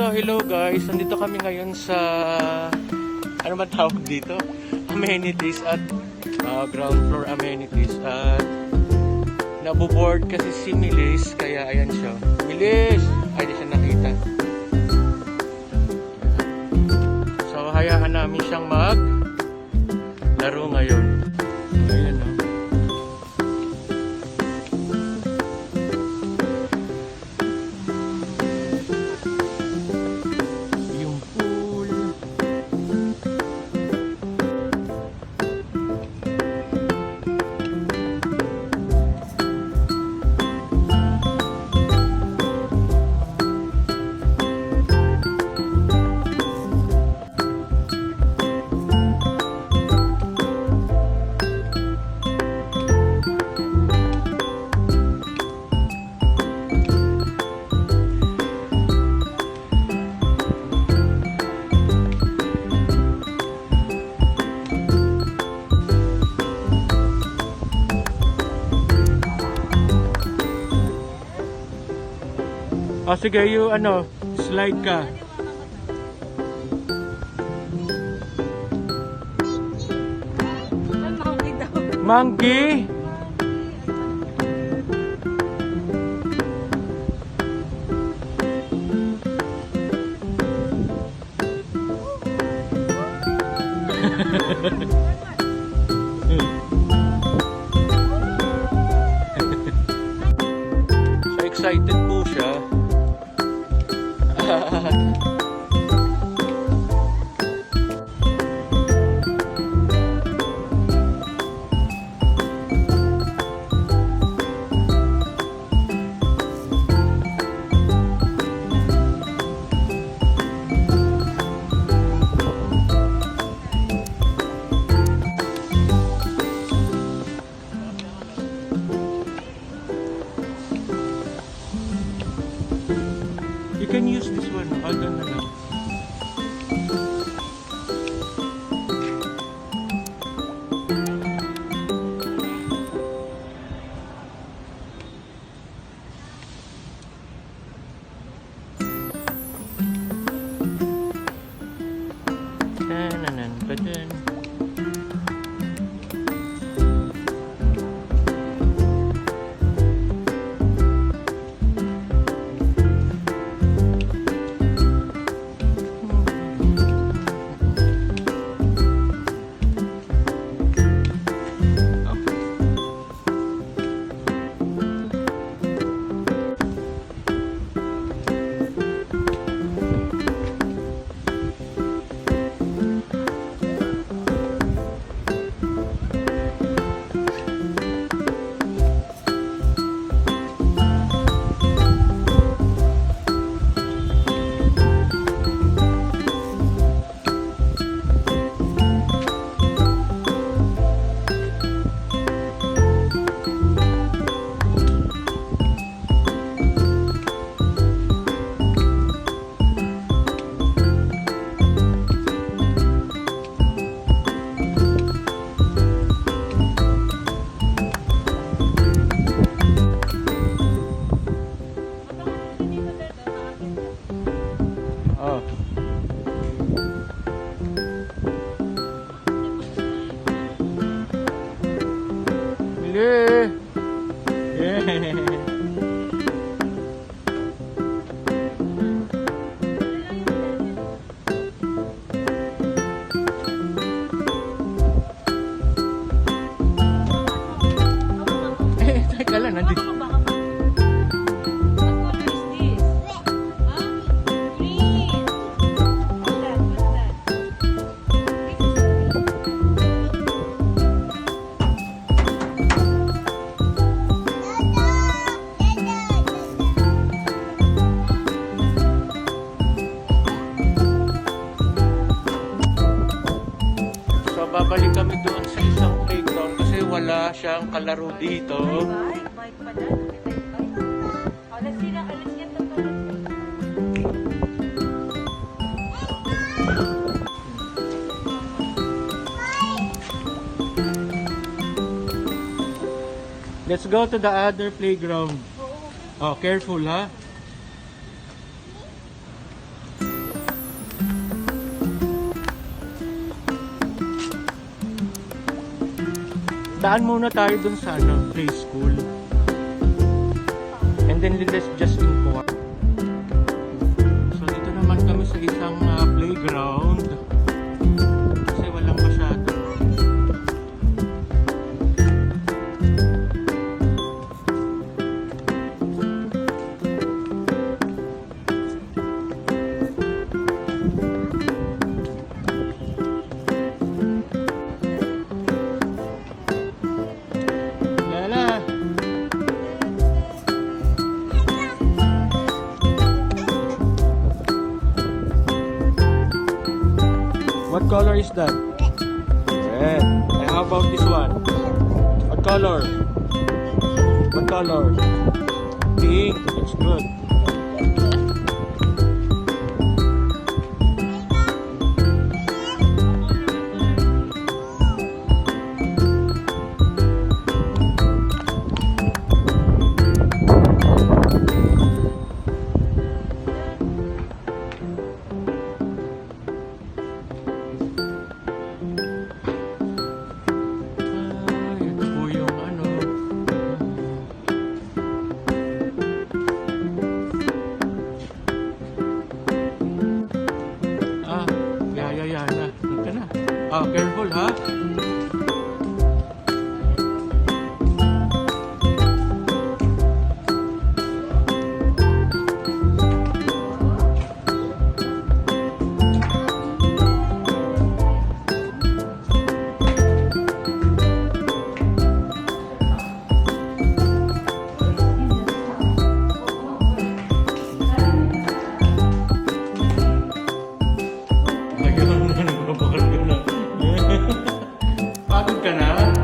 So, hello guys. Nandito kami ngayon sa... Ano man tawag dito? Amenities at uh, ground floor amenities. At nabuboard kasi si Milis. Kaya ayan siya. Milis! Ay, di siya nakita. So, hayaan namin siyang mag laro ngayon. O sige, you ano, slide ka. Monkey daw. Monkey! so button. Yeah. Yeah. cái là nó đi babalik kami doon sa isang playground kasi wala siyang kalaro dito. Bike, bike pala. Let's see na. Let's go to the other playground. Oh, careful ha. Daan muna tayo dun sa ano, preschool. And then let's just inquire. So dito naman kami sa isang ah, playground. Color is that? Red. And how about this one? What color? What color? Pink. That's good. Kana.